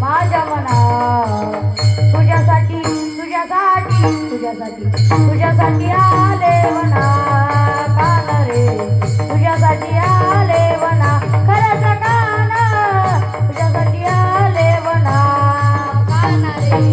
माझ्या मना तुझ्यासाठी तुझ्यासाठी तुझ्यासाठी तुझ्यासाठी आले म्हणा कान रे. तुझ्यासाठी आले म्हणा खरंच कान. तुझ्यासाठी आले म्हणा कान रे.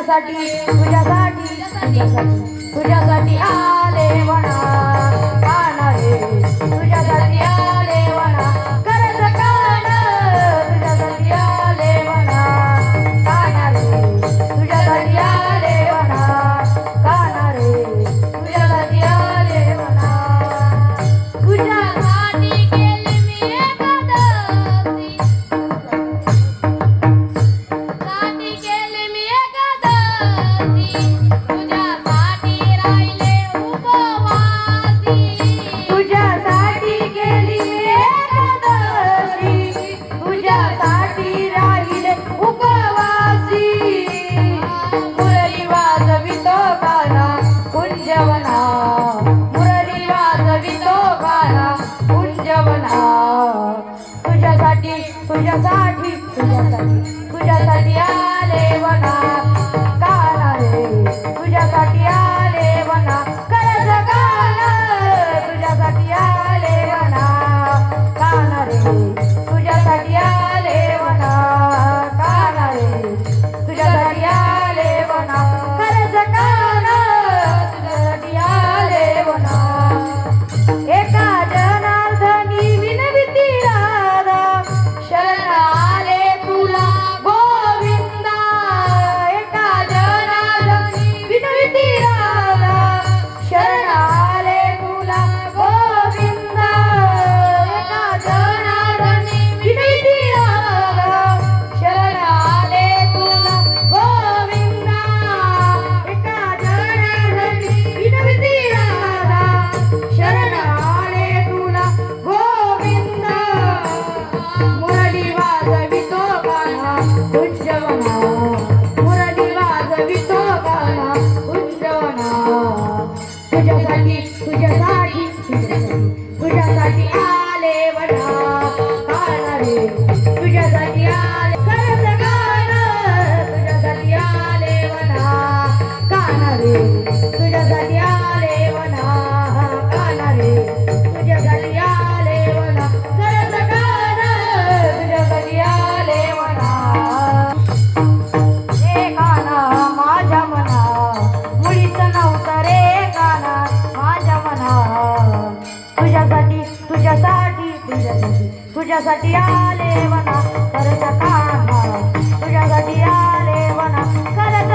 तुझ्यासाठी तुझ्यासाठी तुझ्यासाठी आले म्हणा तुझ्यासाठी तुझ्यासाठी तुझ्यासाठी तुझ्यासाठी आले बघा का रे तुझ्यासाठी तुझ्यासाठी तुझ्यासाठी तुझ्यासाठी तुझ्यासाठी आले वना परत कामा. तुझ्यासाठी आले वना खरं